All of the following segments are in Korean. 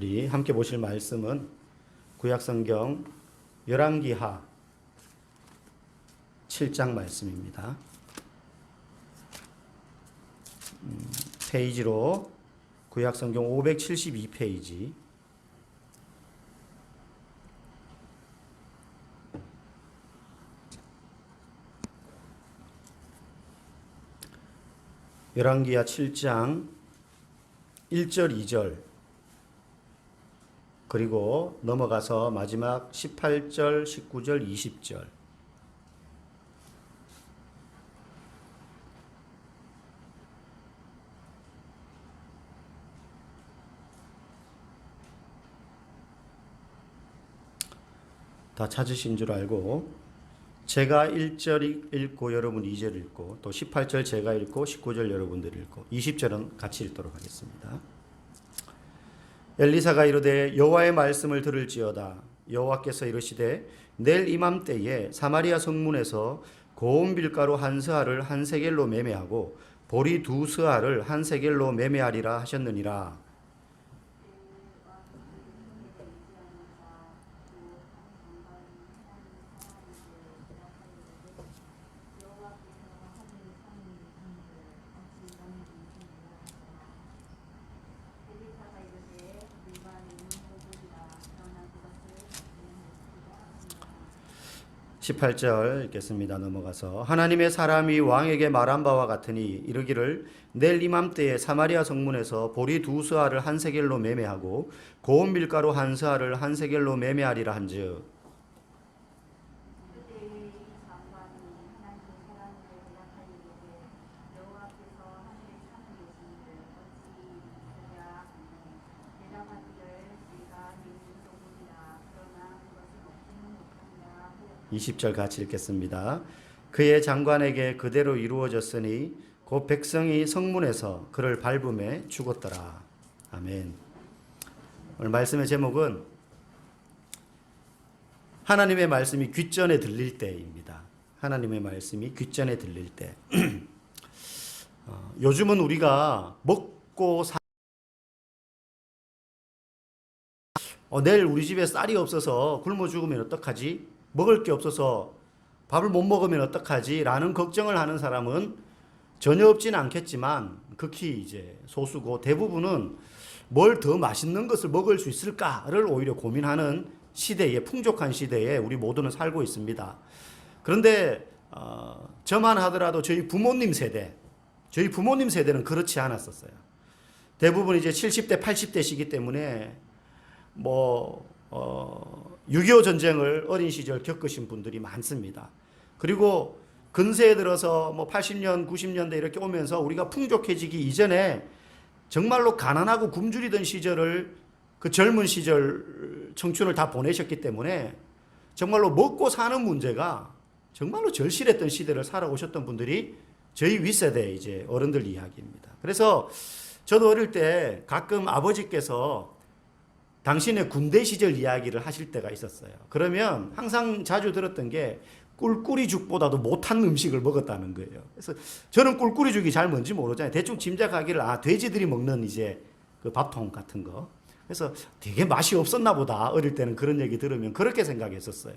우리 함께 보실 말씀은 구약성경 열왕기하 7장 말씀입니다. 음, 페이지로 구약성경 572페이지 열왕기하 7장 1절 2절 그리고 넘어가서 마지막 18절 19절 20절 다 찾으신 줄 알고 제가 1절 읽고 여러분 2절 읽고 또 18절 제가 읽고 19절 여러분들 읽고 20절은 같이 읽도록 하겠습니다. 엘리사가 이르되 여호와의 말씀을 들을지어다. 여호와께서 이르시되 내일 이맘때에 사마리아 성문에서 고운 빌가루 한 스아를 한 세겔로 매매하고 보리 두 스아를 한 세겔로 매매하리라 하셨느니라 18절 읽겠습니다. 넘어가서 하나님의 사람이 왕에게 말한 바와 같으니 이르기를 내일 이맘때에 사마리아 성문에서 보리 두 스아를 한 세겔로 매매하고 고운 밀가루 한 스아를 한 세겔로 매매하리라 한즉 그때의 장관이 하나님의 사람을 대답하리되 여호와께서 하늘에 사는 계시는데 어찌 있으랴 대답하기를 내가 내는 소문이라 그러나 그것을 먹지는 못하니라 하였다. 20절 같이 읽겠습니다. 그의 장관에게 그대로 이루어졌으니 곧 백성이 성문에서 그를 밟음에 죽었더라. 아멘. 오늘 말씀의 제목은 하나님의 말씀이 귓전에 들릴 때입니다. 하나님의 말씀이 귓전에 들릴 때. 어, 요즘은 우리가 먹고 사 어, 내일 우리 집에 쌀이 없어서 굶어 죽으면 어떡하지? 먹을 게 없어서 밥을 못 먹으면 어떡하지? 라는 걱정을 하는 사람은 전혀 없지는 않겠지만 극히 이제 소수고 대부분은 뭘 더 맛있는 것을 먹을 수 있을까를 오히려 고민하는 시대에 풍족한 시대에 우리 모두는 살고 있습니다. 그런데 어, 저만 하더라도 저희 부모님 세대, 저희 부모님 세대는 그렇지 않았었어요. 대부분 이제 70대, 80대시기 때문에 뭐 어, 6.25 전쟁을 어린 시절 겪으신 분들이 많습니다. 그리고 근세에 들어서 뭐 80년, 90년대 이렇게 오면서 우리가 풍족해지기 이전에 정말로 가난하고 굶주리던 시절을 그 젊은 시절 청춘을 다 보내셨기 때문에 정말로 먹고 사는 문제가 정말로 절실했던 시대를 살아오셨던 분들이 저희 윗세대 이제 어른들 이야기입니다. 그래서 저도 어릴 때 가끔 아버지께서 당신의 군대 시절 이야기를 하실 때가 있었어요. 그러면 항상 자주 들었던 게 꿀꿀이 죽보다도 못한 음식을 먹었다는 거예요. 그래서 저는 꿀꿀이 죽이 잘 뭔지 모르잖아요. 대충 짐작하기를 아 돼지들이 먹는 이제 그 밥통 같은 거. 그래서 되게 맛이 없었나 보다. 어릴 때는 그런 얘기 들으면 그렇게 생각했었어요.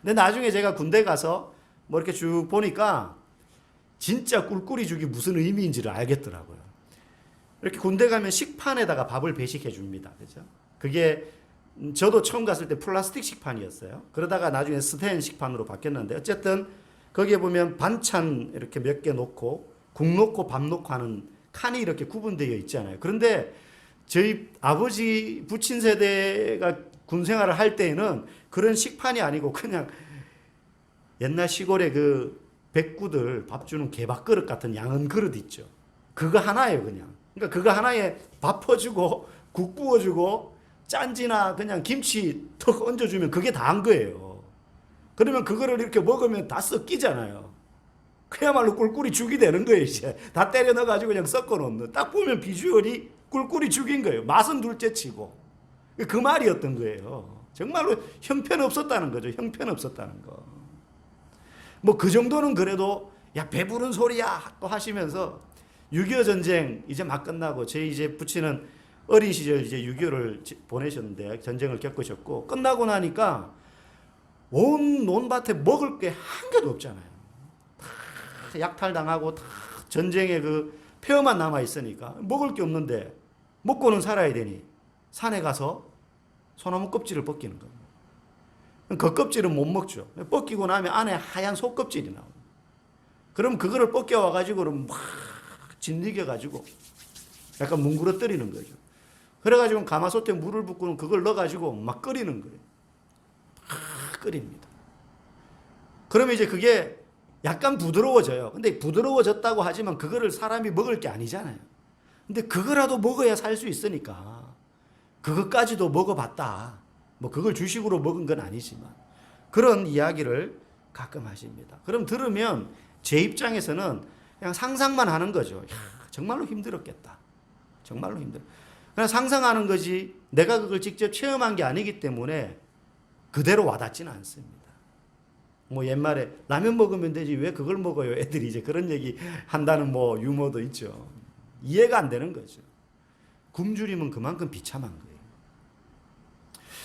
근데 나중에 제가 군대 가서 뭐 이렇게 쭉 보니까 진짜 꿀꿀이 죽이 무슨 의미인지를 알겠더라고요. 이렇게 군대 가면 식판에다가 밥을 배식해 줍니다. 그죠? 그게 음, 저도 처음 갔을 때 플라스틱 식판이었어요. 그러다가 나중에 스테인 식판으로 바뀌었는데 어쨌든 거기에 보면 반찬 이렇게 몇 개 놓고 국 놓고 밥 놓고 하는 칸이 이렇게 구분되어 있잖아요. 그런데 저희 아버지 부친 세대가 군 생활을 할 때에는 그런 식판이 아니고 그냥 옛날 시골에 그 백구들 밥 주는 개밥 그릇 같은 양은 그릇 있죠. 그거 하나예요, 그냥. 그러니까 그거 하나에 밥 퍼주고 국 부어주고 짠지나 그냥 김치 턱 얹어주면 그게 다 한 거예요. 그러면 그거를 이렇게 먹으면 다 섞이잖아요. 그야말로 꿀꿀이 죽이 되는 거예요, 이제. 다 때려 넣어가지고 그냥 섞어 놓는. 딱 보면 비주얼이 꿀꿀이 죽인 거예요. 맛은 둘째 치고. 그 말이었던 거예요. 정말로 형편없었다는 거죠. 형편없었다는 거. 뭐 그 정도는 그래도 야 배부른 소리야 또 하시면서 6.25 전쟁 이제 막 끝나고 제 이제 부친은 어린 시절 이제 6.25를 보내셨는데 전쟁을 겪으셨고 끝나고 나니까 온 논밭에 먹을 게 한 개도 없잖아요. 다 약탈당하고 다 전쟁의 그 폐허만 남아 있으니까 먹을 게 없는데 먹고는 살아야 되니 산에 가서 소나무 껍질을 벗기는 겁니다. 그 껍질은 못 먹죠. 벗기고 나면 안에 하얀 속 껍질이 나옵니다. 그럼 그거를 벗겨 와가지고 막 짓이겨 가지고 약간 뭉그러뜨리는 거죠. 그래가지고 가마솥에 물을 붓고는 그걸 넣어가지고 막 끓이는 거예요. 막 끓입니다. 그러면 이제 그게 약간 부드러워져요. 근데 부드러워졌다고 하지만 그거를 사람이 먹을 게 아니잖아요. 근데 그거라도 먹어야 살 수 있으니까 그것까지도 먹어봤다. 뭐 그걸 주식으로 먹은 건 아니지만 그런 이야기를 가끔 하십니다. 그럼 들으면 제 입장에서는 그냥 상상만 하는 거죠. 야, 정말로 힘들었겠다. 정말로 힘들어. 그냥 상상하는 거지 내가 그걸 직접 체험한 게 아니기 때문에 그대로 와닿지는 않습니다. 뭐 옛말에 라면 먹으면 되지 왜 그걸 먹어요? 애들이 이제 그런 얘기 한다는 뭐 유머도 있죠. 이해가 안 되는 거죠. 굶주림은 그만큼 비참한 거예요.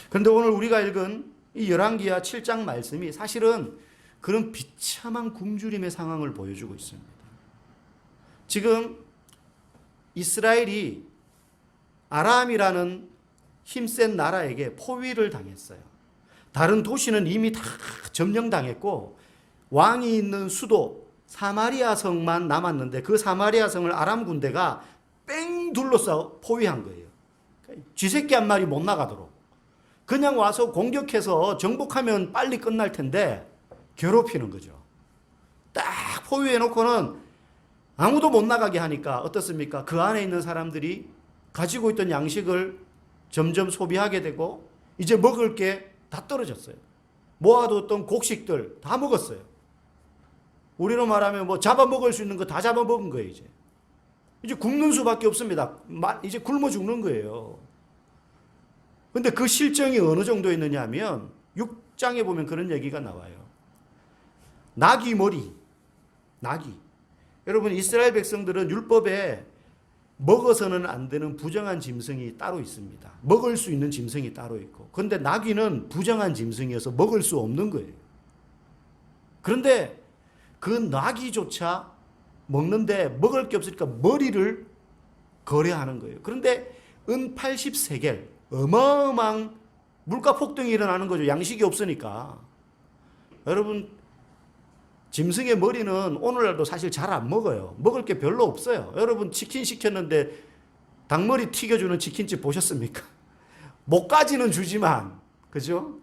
그런데 오늘 우리가 읽은 이 열왕기하 7장 말씀이 사실은 그런 비참한 굶주림의 상황을 보여주고 있습니다. 지금 이스라엘이 아람이라는 힘센 나라에게 포위를 당했어요. 다른 도시는 이미 다 점령당했고 왕이 있는 수도 사마리아 성만 남았는데 그 사마리아 성을 아람 군대가 뺑 둘러싸 포위한 거예요. 쥐새끼 한 마리 못 나가도록. 그냥 와서 공격해서 정복하면 빨리 끝날 텐데 괴롭히는 거죠. 딱 포위해 놓고는 아무도 못 나가게 하니까 어떻습니까? 그 안에 있는 사람들이 가지고 있던 양식을 점점 소비하게 되고 이제 먹을 게 다 떨어졌어요. 모아뒀던 곡식들 다 먹었어요. 우리로 말하면 뭐 잡아먹을 수 있는 거 다 잡아먹은 거예요, 이제. 이제 굶는 수밖에 없습니다. 마- 이제 굶어 죽는 거예요. 근데 그 실정이 어느 정도 있느냐 하면 6장에 보면 그런 얘기가 나와요. 나귀 머리. 나귀. 여러분 이스라엘 백성들은 율법에 먹어서는 안 되는 부정한 짐승이 따로 있습니다. 먹을 수 있는 짐승이 따로 있고. 그런데 나귀는 부정한 짐승이어서 먹을 수 없는 거예요. 그런데 그 나귀조차 먹는데 먹을 게 없으니까 머리를 거래하는 거예요. 그런데 은 80세겔 어마어마한 물가 폭등이 일어나는 거죠. 양식이 없으니까. 여러분 짐승의 머리는 오늘날도 사실 잘 안 먹어요. 먹을 게 별로 없어요. 여러분 치킨 시켰는데 닭머리 튀겨주는 치킨집 보셨습니까? 목까지는 주지만 그죠?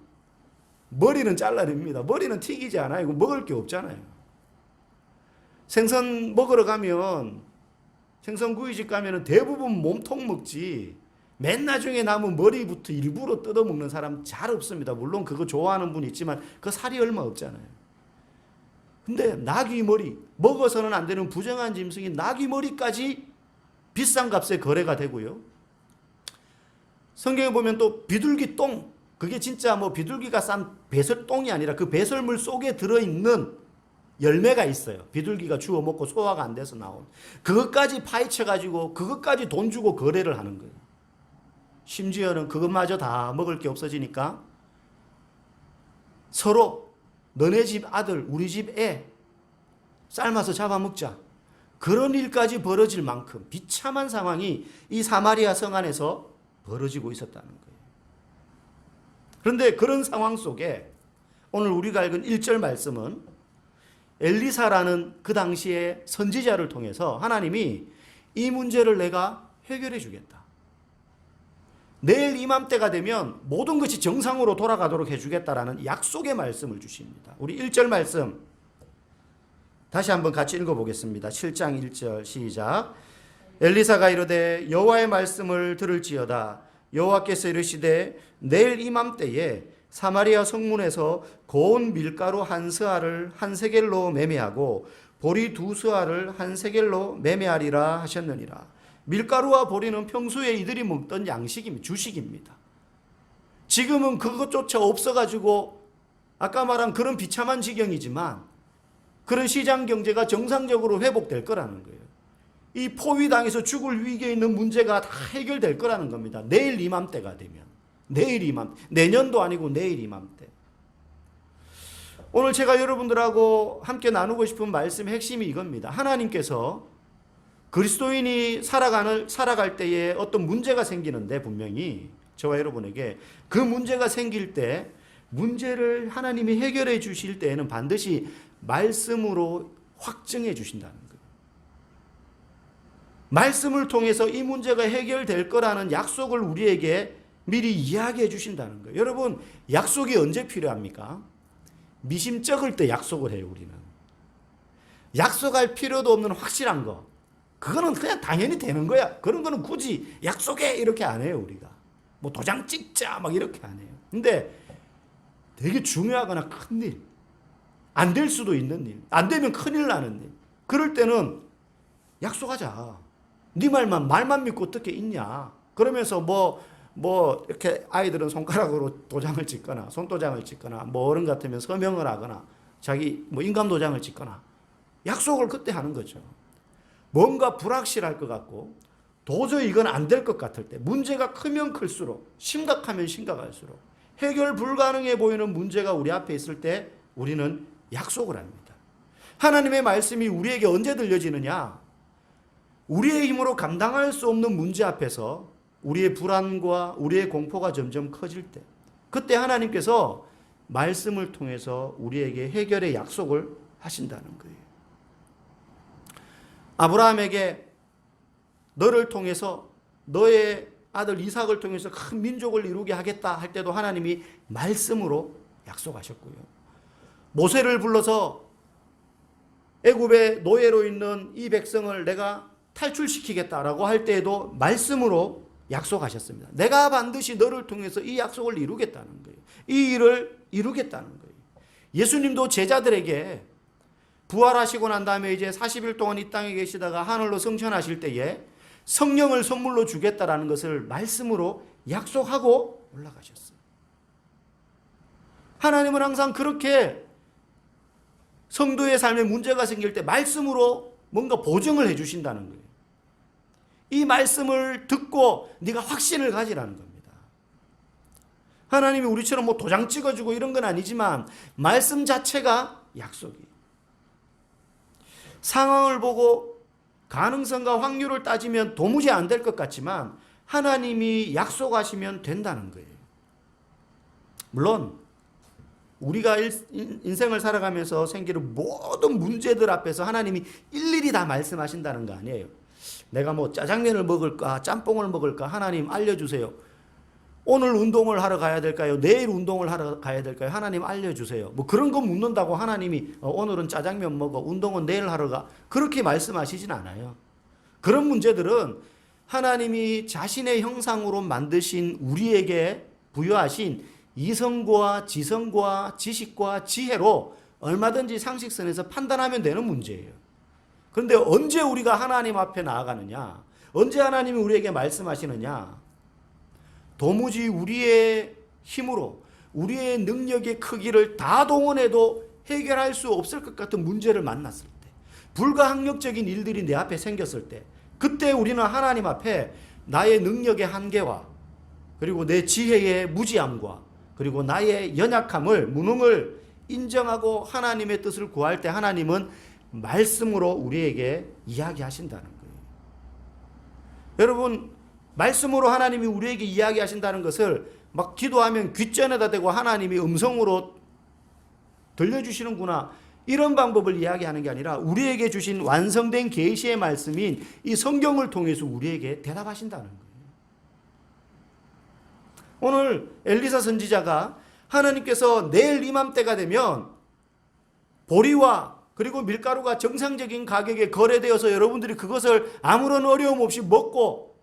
머리는 잘라냅니다. 머리는 튀기지 않아요. 이거 먹을 게 없잖아요. 생선 먹으러 가면 생선구이집 가면 대부분 몸통 먹지. 맨 나중에 남은 머리부터 일부러 뜯어 먹는 사람 잘 없습니다. 물론 그거 좋아하는 분 있지만 그 살이 얼마 없잖아요. 근데 나귀 머리 먹어서는 안 되는 부정한 짐승이 나귀 머리까지 비싼 값에 거래가 되고요. 성경에 보면 또 비둘기 똥 그게 진짜 뭐 비둘기가 싼 배설똥이 아니라 그 배설물 속에 들어 있는 열매가 있어요. 비둘기가 주워 먹고 소화가 안 돼서 나온 그것까지 파헤쳐 가지고 그것까지 돈 주고 거래를 하는 거예요. 심지어는 그것마저 다 먹을 게 없어지니까 서로 너네 집 아들, 우리 집 애 삶아서 잡아먹자. 그런 일까지 벌어질 만큼 비참한 상황이 이 사마리아 성 안에서 벌어지고 있었다는 거예요. 그런데 그런 상황 속에 오늘 우리가 읽은 1절 말씀은 엘리사라는 그 당시의 선지자를 통해서 하나님이 이 문제를 내가 해결해 주겠다. 내일 이맘때가 되면 모든 것이 정상으로 돌아가도록 해주겠다라는 약속의 말씀을 주십니다. 우리 1절 말씀 다시 한번 같이 읽어보겠습니다. 7장 1절 시작. 엘리사가 이르되 여호와의 말씀을 들을지어다. 여호와께서 이르시되 내일 이맘때에 사마리아 성문에서 고운 밀가루 한 스아를 한 세겔로 매매하고 보리 두 스아를 한 세겔로 매매하리라 하셨느니라. 밀가루와 보리는 평소에 이들이 먹던 양식입니다. 주식입니다. 지금은 그것조차 없어가지고 아까 말한 그런 비참한 지경이지만 그런 시장 경제가 정상적으로 회복될 거라는 거예요. 이 포위당해서 죽을 위기에 있는 문제가 다 해결될 거라는 겁니다. 내일 이맘때가 되면. 내일 이맘, 내년도 아니고 내일 이맘때. 오늘 제가 여러분들하고 함께 나누고 싶은 말씀의 핵심이 이겁니다. 하나님께서 그리스도인이 살아가는, 살아갈 때에 어떤 문제가 생기는데 분명히 저와 여러분에게 그 문제가 생길 때 문제를 하나님이 해결해 주실 때에는 반드시 말씀으로 확증해 주신다는. 말씀을 통해서 이 문제가 해결될 거라는 약속을 우리에게 미리 이야기해 주신다는 거예요. 여러분, 약속이 언제 필요합니까? 미심쩍을 때 약속을 해요, 우리는. 약속할 필요도 없는 확실한 거. 그거는 그냥 당연히 되는 거야. 그런 거는 굳이 약속해 이렇게 안 해요, 우리가. 뭐 도장 찍자 막 이렇게 안 해요. 근데 되게 중요하거나 큰 일, 안 될 수도 있는 일, 안 되면 큰일 나는 일. 그럴 때는 약속하자. 네 말만 말만 믿고 어떻게 있냐. 그러면서 뭐뭐 이렇게 아이들은 손가락으로 도장을 찍거나 손도장을 찍거나 뭐 어른 같으면 서명을 하거나 자기 뭐 인감 도장을 찍거나 약속을 그때 하는 거죠. 뭔가 불확실할 것 같고 도저히 이건 안 될 것 같을 때 문제가 크면 클수록 심각하면 심각할수록 해결 불가능해 보이는 문제가 우리 앞에 있을 때 우리는 약속을 합니다. 하나님의 말씀이 우리에게 언제 들려지느냐? 우리의 힘으로 감당할 수 없는 문제 앞에서 우리의 불안과 우리의 공포가 점점 커질 때 그때 하나님께서 말씀을 통해서 우리에게 해결의 약속을 하신다는 거예요. 아브라함에게 너를 통해서 너의 아들 이삭을 통해서 큰 민족을 이루게 하겠다 할 때도 하나님이 말씀으로 약속하셨고요. 모세를 불러서 애굽의 노예로 있는 이 백성을 내가 탈출시키겠다라고 할 때에도 말씀으로 약속하셨습니다. 내가 반드시 너를 통해서 이 약속을 이루겠다는 거예요. 이 일을 이루겠다는 거예요. 예수님도 제자들에게 부활하시고 난 다음에 이제 40일 동안 이 땅에 계시다가 하늘로 승천하실 때에 성령을 선물로 주겠다라는 것을 말씀으로 약속하고 올라가셨어요. 하나님은 항상 그렇게 성도의 삶에 문제가 생길 때 말씀으로 뭔가 보증을 해 주신다는 거예요. 이 말씀을 듣고 네가 확신을 가지라는 겁니다. 하나님이 우리처럼 뭐 도장 찍어주고 이런 건 아니지만 말씀 자체가 약속이에요. 상황을 보고 가능성과 확률을 따지면 도무지 안 될 것 같지만 하나님이 약속하시면 된다는 거예요. 물론 우리가 일- 인생을 살아가면서 생기는 모든 문제들 앞에서 하나님이 일일이 다 말씀하신다는 거 아니에요. 내가 뭐 짜장면을 먹을까, 짬뽕을 먹을까, 하나님 알려주세요. 오늘 운동을 하러 가야 될까요? 내일 운동을 하러 가야 될까요? 하나님 알려주세요. 뭐 그런 거 묻는다고 하나님이 어, 오늘은 짜장면 먹어, 운동은 내일 하러 가. 그렇게 말씀하시진 않아요. 그런 문제들은 하나님이 자신의 형상으로 만드신 우리에게 부여하신 이성과 지성과 지식과 지혜로 얼마든지 상식선에서 판단하면 되는 문제예요. 그런데 언제 우리가 하나님 앞에 나아가느냐? 언제 하나님이 우리에게 말씀하시느냐? 도무지 우리의 힘으로 우리의 능력의 크기를 다 동원해도 해결할 수 없을 것 같은 문제를 만났을 때, 불가항력적인 일들이 내 앞에 생겼을 때, 그때 우리는 하나님 앞에 나의 능력의 한계와 그리고 내 지혜의 무지함과 그리고 나의 연약함을 무능을 인정하고 하나님의 뜻을 구할 때 하나님은 말씀으로 우리에게 이야기하신다는 거예요. 여러분 말씀으로 하나님이 우리에게 이야기하신다는 것을 막 기도하면 귓전에다 대고 하나님이 음성으로 들려주시는구나. 이런 방법을 이야기하는 게 아니라 우리에게 주신 완성된 계시의 말씀인 이 성경을 통해서 우리에게 대답하신다는 거예요. 오늘 엘리사 선지자가 하나님께서 내일 이맘때가 되면 보리와 그리고 밀가루가 정상적인 가격에 거래되어서 여러분들이 그것을 아무런 어려움 없이 먹고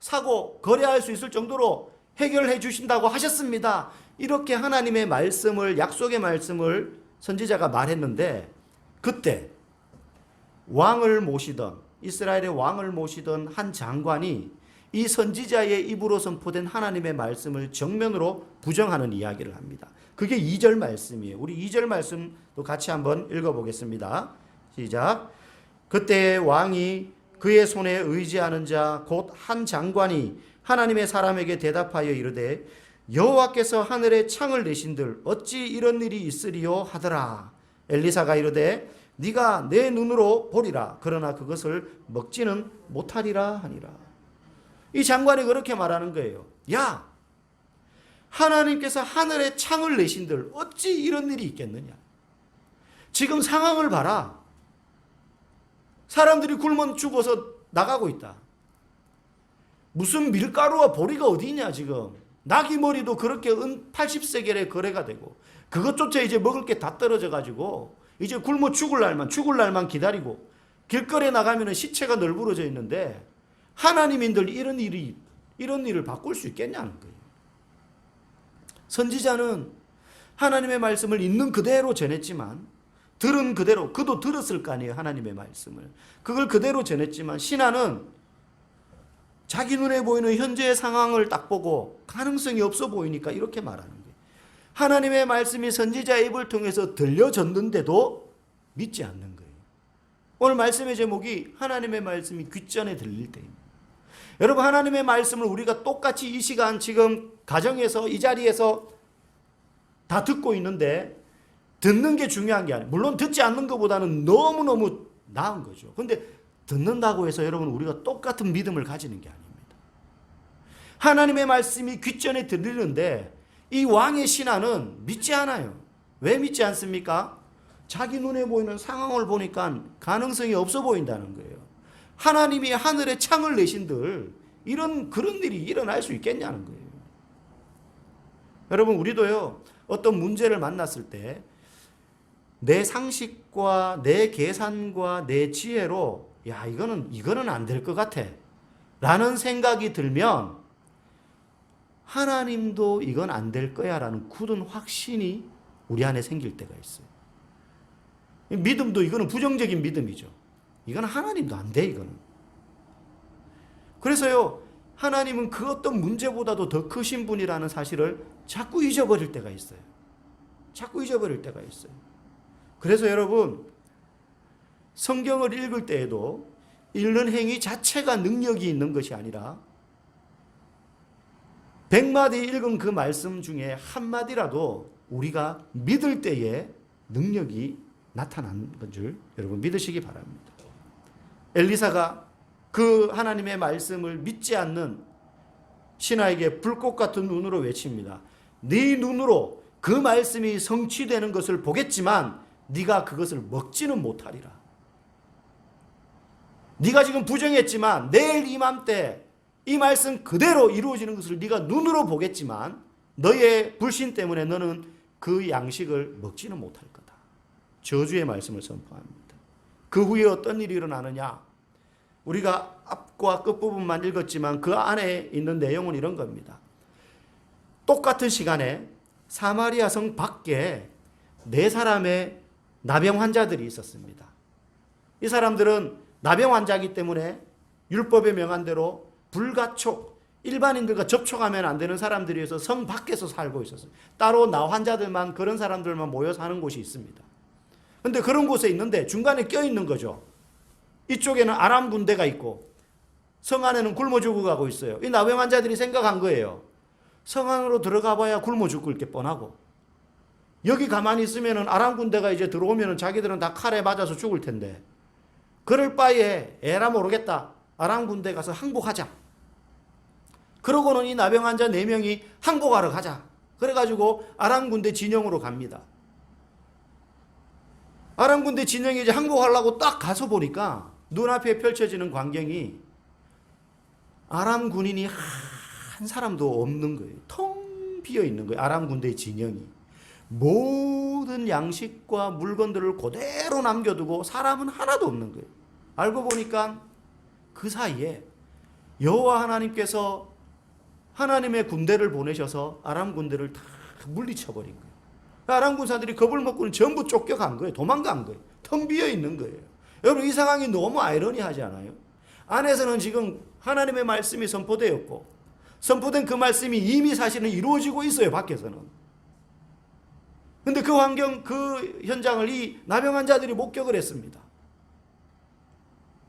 사고 거래할 수 있을 정도로 해결해 주신다고 하셨습니다. 이렇게 하나님의 말씀을 약속의 말씀을 선지자가 말했는데 그때 왕을 모시던 이스라엘의 왕을 모시던 한 장관이 이 선지자의 입으로 선포된 하나님의 말씀을 정면으로 부정하는 이야기를 합니다. 그게 2절 말씀이에요. 우리 2절 말씀도 같이 한번 읽어 보겠습니다. 시작. 그때 왕이 그의 손에 의지하는 자 곧 한 장관이 하나님의 사람에게 대답하여 이르되 여호와께서 하늘에 창을 내신들 어찌 이런 일이 있으리요 하더라. 엘리사가 이르되 네가 내 눈으로 보리라. 그러나 그것을 먹지는 못하리라 하니라. 이 장관이 그렇게 말하는 거예요. 야 하나님께서 하늘에 창을 내신들 어찌 이런 일이 있겠느냐? 지금 상황을 봐라 사람들이 굶어 죽어서 나가고 있다. 무슨 밀가루와 보리가 어디 있냐 지금. 나귀 머리도 그렇게 은 80세겔에 거래가 되고 그것조차 이제 먹을 게 다 떨어져 가지고 이제 굶어 죽을 날만 죽을 날만 기다리고 길거리에 나가면 시체가 널브러져 있는데 하나님인들 이런 일이 이런 일을 바꿀 수 있겠냐는 거예요. 선지자는 하나님의 말씀을 있는 그대로 전했지만 들은 그대로 그도 들었을 거 아니에요 하나님의 말씀을. 그걸 그대로 전했지만 신하는 자기 눈에 보이는 현재의 상황을 딱 보고 가능성이 없어 보이니까 이렇게 말하는 거예요. 하나님의 말씀이 선지자의 입을 통해서 들려졌는데도 믿지 않는 거예요. 오늘 말씀의 제목이 하나님의 말씀이 귓전에 들릴 때입니다. 여러분 하나님의 말씀을 우리가 똑같이 이 시간 지금 가정에서 이 자리에서 다 듣고 있는데 듣는 게 중요한 게 아니에요. 물론 듣지 않는 것보다는 너무너무 나은 거죠. 근데 듣는다고 해서 여러분 우리가 똑같은 믿음을 가지는 게 아닙니다. 하나님의 말씀이 귓전에 들리는데 이 왕의 신하는 믿지 않아요. 왜 믿지 않습니까? 자기 눈에 보이는 상황을 보니까 가능성이 없어 보인다는 거예요. 하나님이 하늘에 창을 내신들 이런 그런 일이 일어날 수 있겠냐는 거예요. 여러분 우리도요 어떤 문제를 만났을 때 내 상식과 내 계산과 내 지혜로 야 이거는 이거는 안 될 것 같아 라는 생각이 들면 하나님도 이건 안 될 거야 라는 굳은 확신이 우리 안에 생길 때가 있어요. 믿음도 이거는 부정적인 믿음이죠. 이건 하나님도 안 돼 이거는. 그래서요 하나님은 그 어떤 문제보다도 더 크신 분이라는 사실을 자꾸 잊어버릴 때가 있어요. 자꾸 잊어버릴 때가 있어요. 그래서 여러분 성경을 읽을 때에도 읽는 행위 자체가 능력이 있는 것이 아니라 백마디 읽은 그 말씀 중에 한마디라도 우리가 믿을 때에 능력이 나타나는 줄 여러분 믿으시기 바랍니다. 엘리사가 그 하나님의 말씀을 믿지 않는 신하에게 불꽃 같은 눈으로 외칩니다. 네 눈으로 그 말씀이 성취되는 것을 보겠지만 네가 그것을 먹지는 못하리라. 네가 지금 부정했지만 내일 이맘때 이 말씀 그대로 이루어지는 것을 네가 눈으로 보겠지만 너의 불신 때문에 너는 그 양식을 먹지는 못할 거다. 저주의 말씀을 선포합니다. 그 후에 어떤 일이 일어나느냐? 우리가 앞과 끝부분만 읽었지만 그 안에 있는 내용은 이런 겁니다. 똑같은 시간에 사마리아 성 밖에 네 사람의 나병 환자들이 있었습니다. 이 사람들은 나병 환자이기 때문에 율법에 명한 대로 불가촉 일반인들과 접촉하면 안 되는 사람들이어서 성 밖에서 살고 있었어요. 따로 나 환자들만 그런 사람들만 모여 사는 곳이 있습니다. 근데 그런 곳에 있는데 중간에 껴 있는 거죠. 이쪽에는 아람 군대가 있고 성 안에는 굶어 죽어가고 있어요. 이 나병 환자들이 생각한 거예요. 성 안으로 들어가 봐야 굶어 죽을 게 뻔하고 여기 가만히 있으면은 아람 군대가 이제 들어오면은 자기들은 다 칼에 맞아서 죽을 텐데 그럴 바에 에라 모르겠다. 아람 군대 가서 항복하자. 그러고는 이 나병 환자 네 명이 항복하러 가자. 그래가지고 아람 군대 진영으로 갑니다. 아람 군대 진영이 이제 항복하려고 딱 가서 보니까 눈앞에 펼쳐지는 광경이 아람 군인이 한 사람도 없는 거예요. 텅 비어 있는 거예요. 아람 군대 진영이. 모든 양식과 물건들을 그대로 남겨두고 사람은 하나도 없는 거예요. 알고 보니까 그 사이에 여호와 하나님께서 하나님의 군대를 보내셔서 아람 군대를 다 물리쳐 버린 거예요. 아람 군사들이 겁을 먹고는 전부 쫓겨간 거예요. 도망간 거예요. 텅 비어 있는 거예요. 여러분 이 상황이 너무 아이러니하지 않아요? 안에서는 지금 하나님의 말씀이 선포되었고 선포된 그 말씀이 이미 사실은 이루어지고 있어요. 밖에서는. 근데 그 환경 그 현장을 이 나병 환자들이 목격을 했습니다.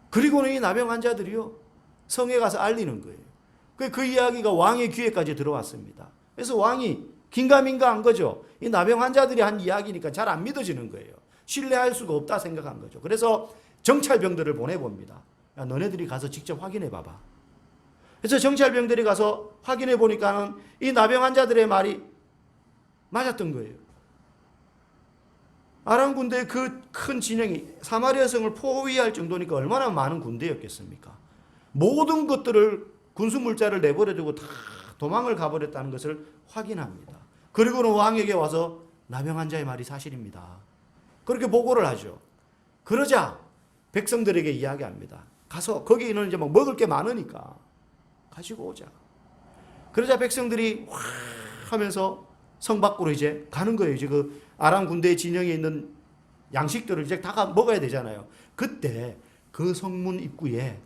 그리고는 이 나병 환자들이요 성에 가서 알리는 거예요. 그, 그 이야기가 왕의 귀에까지 들어왔습니다. 그래서 왕이 긴가민가 한 거죠. 이 나병 환자들이 한 이야기니까 잘 안 믿어지는 거예요. 신뢰할 수가 없다 생각한 거죠. 그래서 정찰병들을 보내봅니다. 야, 너네들이 가서 직접 확인해 봐봐. 그래서 정찰병들이 가서 확인해 보니까는 이 나병 환자들의 말이 맞았던 거예요. 아람 군대의 그 큰 진영이 사마리아 성을 포위할 정도니까 얼마나 많은 군대였겠습니까? 모든 것들을 군수 물자를 내버려 두고 다 도망을 가버렸다는 것을 확인합니다. 그리고는 왕에게 와서 나병 환자의 말이 사실입니다. 그렇게 보고를 하죠. 그러자 백성들에게 이야기합니다. 가서 거기는 이제 막 먹을 게 많으니까 가지고 오자. 그러자 백성들이 와 하면서 성 밖으로 이제 가는 거예요. 이제 그 아람 군대 진영에 있는 양식들을 이제 다 먹어야 되잖아요. 그때 그 성문 입구에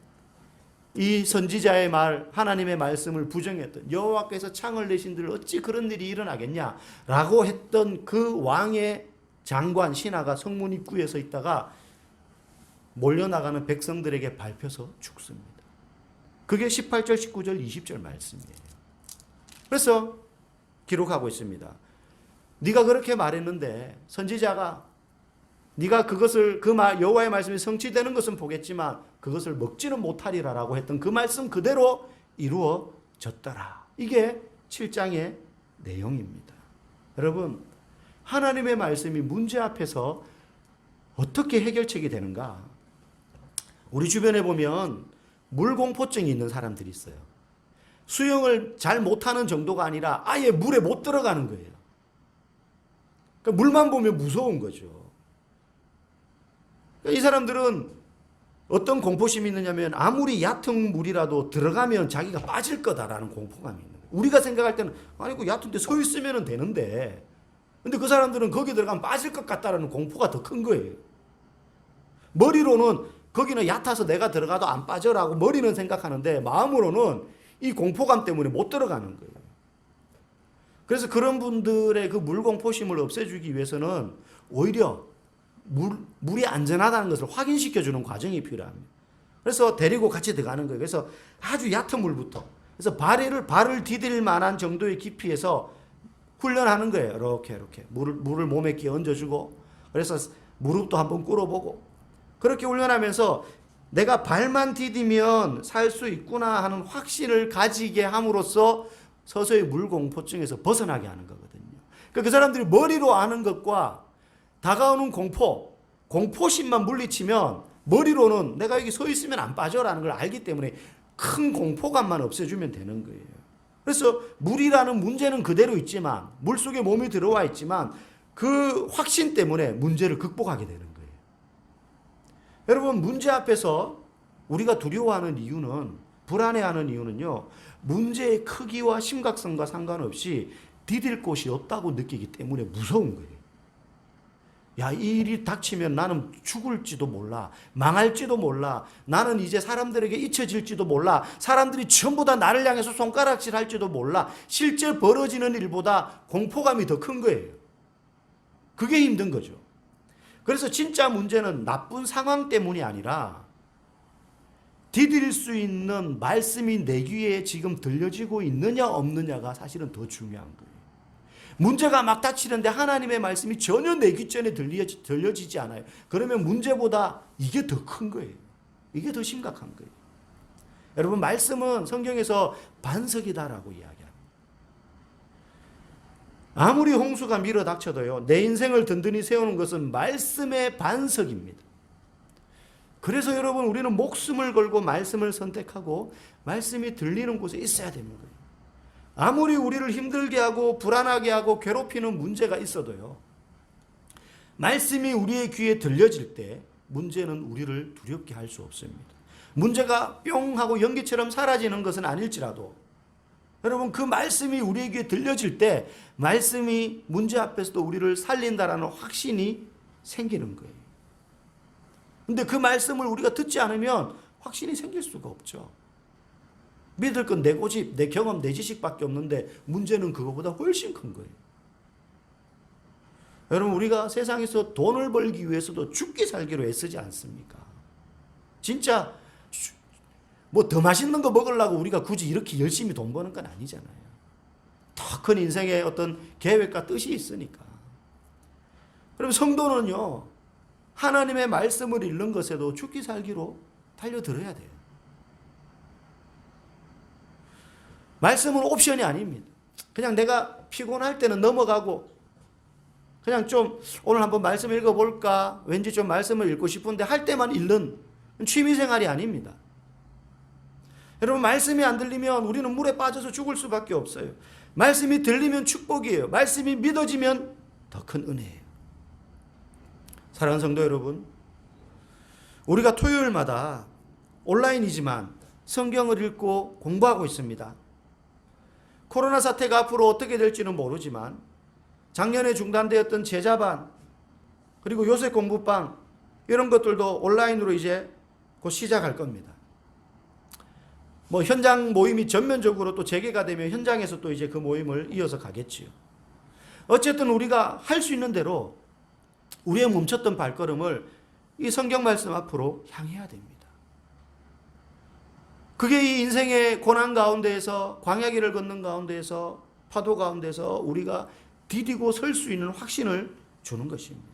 이 선지자의 말 하나님의 말씀을 부정했던 여호와께서 창을 내신들 어찌 그런 일이 일어나겠냐라고 했던 그 왕의 장관 신하가 성문 입구에 서 있다가 몰려나가는 백성들에게 밟혀서 죽습니다. 그게 18절, 19절, 20절 말씀이에요. 그래서 기록하고 있습니다. 네가 그렇게 말했는데 선지자가 네가 그것을 그 말 여호와의 말씀이 성취되는 것은 보겠지만 그것을 먹지는 못하리라라고 했던 그 말씀 그대로 이루어졌더라. 이게 7장의 내용입니다. 여러분 하나님의 말씀이 문제 앞에서 어떻게 해결책이 되는가? 우리 주변에 보면 물공포증이 있는 사람들이 있어요. 수영을 잘 못하는 정도가 아니라 아예 물에 못 들어가는 거예요. 그러니까 물만 보면 무서운 거죠. 그러니까 이 사람들은 어떤 공포심이 있느냐면 아무리 얕은 물이라도 들어가면 자기가 빠질 거다라는 공포감이 있는 거예요. 우리가 생각할 때는 아니 그 얕은데 서 있으면 되는데 근데 그 사람들은 거기 들어가면 빠질 것 같다라는 공포가 더 큰 거예요. 머리로는 거기는 얕아서 내가 들어가도 안 빠져라고 머리는 생각하는데 마음으로는 이 공포감 때문에 못 들어가는 거예요. 그래서 그런 분들의 그 물공포심을 없애주기 위해서는 오히려 물, 물이 안전하다는 것을 확인시켜주는 과정이 필요합니다. 그래서 데리고 같이 들어가는 거예요. 그래서 아주 얕은 물부터. 그래서 발을, 발을 디딜 만한 정도의 깊이에서 훈련하는 거예요. 이렇게, 이렇게. 물을, 물을 몸에 끼 얹어주고. 그래서 무릎도 한번 꿇어보고. 그렇게 훈련하면서 내가 발만 디디면 살 수 있구나 하는 확신을 가지게 함으로써 서서히 물공포증에서 벗어나게 하는 거거든요. 그러니까 그 사람들이 머리로 아는 것과 다가오는 공포, 공포심만 물리치면 머리로는 내가 여기 서 있으면 안 빠져라는 걸 알기 때문에 큰 공포감만 없애주면 되는 거예요. 그래서 물이라는 문제는 그대로 있지만 물 속에 몸이 들어와 있지만 그 확신 때문에 문제를 극복하게 되는 거예요. 여러분 문제 앞에서 우리가 두려워하는 이유는 불안해하는 이유는요. 문제의 크기와 심각성과 상관없이 디딜 곳이 없다고 느끼기 때문에 무서운 거예요. 야, 이 일이 닥치면 나는 죽을지도 몰라. 망할지도 몰라. 나는 이제 사람들에게 잊혀질지도 몰라. 사람들이 전부 다 나를 향해서 손가락질 할지도 몰라. 실제 벌어지는 일보다 공포감이 더 큰 거예요. 그게 힘든 거죠. 그래서 진짜 문제는 나쁜 상황 때문이 아니라 디딜 수 있는 말씀이 내 귀에 지금 들려지고 있느냐 없느냐가 사실은 더 중요한 거예요. 문제가 막 닥치는데 하나님의 말씀이 전혀 내 귀전에 들려지, 들려지지 않아요. 그러면 문제보다 이게 더 큰 거예요. 이게 더 심각한 거예요. 여러분 말씀은 성경에서 반석이다라고 이야기합니다. 아무리 홍수가 밀어닥쳐도요. 내 인생을 든든히 세우는 것은 말씀의 반석입니다. 그래서 여러분 우리는 목숨을 걸고 말씀을 선택하고 말씀이 들리는 곳에 있어야 되는 거예요. 아무리 우리를 힘들게 하고 불안하게 하고 괴롭히는 문제가 있어도요. 말씀이 우리의 귀에 들려질 때 문제는 우리를 두렵게 할 수 없습니다. 문제가 뿅 하고 연기처럼 사라지는 것은 아닐지라도 여러분 그 말씀이 귀에 들려질 때 말씀이 문제 앞에서도 우리를 살린다라는 확신이 생기는 거예요. 근데 그 말씀을 우리가 듣지 않으면 확신이 생길 수가 없죠. 믿을 건 내 고집, 내 경험, 내 지식밖에 없는데 문제는 그거보다 훨씬 큰 거예요. 여러분 우리가 세상에서 돈을 벌기 위해서도 죽기 살기로 애쓰지 않습니까? 진짜 뭐 더 맛있는 거 먹으려고 우리가 굳이 이렇게 열심히 돈 버는 건 아니잖아요. 더 큰 인생의 어떤 계획과 뜻이 있으니까. 그럼 성도는요, 하나님의 말씀을 읽는 것에도 죽기 살기로 달려들어야 돼요. 말씀은 옵션이 아닙니다. 그냥 내가 피곤할 때는 넘어가고, 그냥 좀 오늘 한번 말씀 읽어볼까? 왠지 좀 말씀을 읽고 싶은데 할 때만 읽는 취미 생활이 아닙니다. 여러분, 말씀이 안 들리면 우리는 물에 빠져서 죽을 수밖에 없어요. 말씀이 들리면 축복이에요. 말씀이 믿어지면 더 큰 은혜예요. 사랑하는 성도 여러분, 우리가 토요일마다 온라인이지만 성경을 읽고 공부하고 있습니다. 코로나 사태가 앞으로 어떻게 될지는 모르지만 작년에 중단되었던 제자반 그리고 요새 공부방 이런 것들도 온라인으로 이제 곧 시작할 겁니다. 뭐 현장 모임이 전면적으로 또 재개가 되면 현장에서 또 이제 그 모임을 이어서 가겠지요. 어쨌든 우리가 할 수 있는 대로 우리의 멈췄던 발걸음을 이 성경 말씀 앞으로 향해야 됩니다. 그게 이 인생의 고난 가운데에서 광야길을 걷는 가운데에서 파도 가운데서 우리가 디디고 설 수 있는 확신을 주는 것입니다.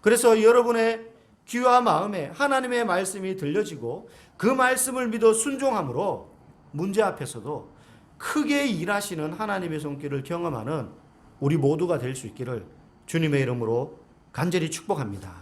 그래서 여러분의 귀와 마음에 하나님의 말씀이 들려지고 그 말씀을 믿어 순종함으로 문제 앞에서도 크게 일하시는 하나님의 손길을 경험하는 우리 모두가 될 수 있기를 주님의 이름으로 간절히 축복합니다.